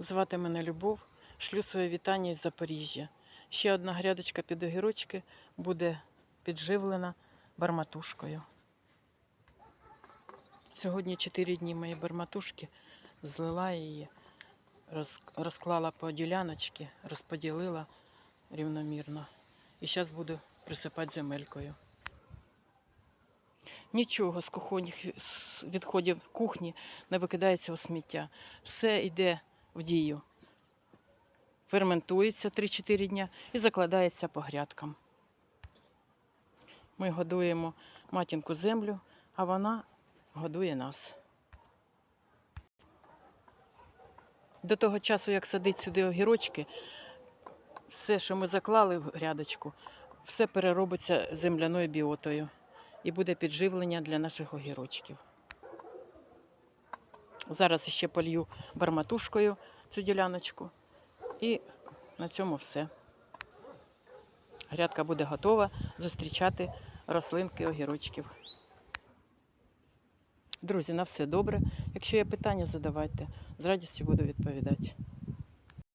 Звати мене Любов. Шлю своє вітання із Запоріжжя. Ще одна грядочка під огірочки буде підживлена барматушкою. Сьогодні 4 дні моєї барматушки злила її, розклала по діляночки, розподілила рівномірно. І зараз буду присипати земелькою. Нічого з кухонних відходів кухні не викидається у сміття. Все йде в дію. Ферментується 3-4 дня і закладається по грядкам. Ми годуємо матінку землю, а вона годує нас. До того часу, як садить сюди огірочки, все, що ми заклали в грядочку, все переробиться земляною біотою і буде підживлення для наших огірочків. Зараз ще полью барматушкою цю діляночку. І на цьому все. Грядка буде готова зустрічати рослинки огірочків. Друзі, на все добре. Якщо є питання, задавайте. З радістю буду відповідати.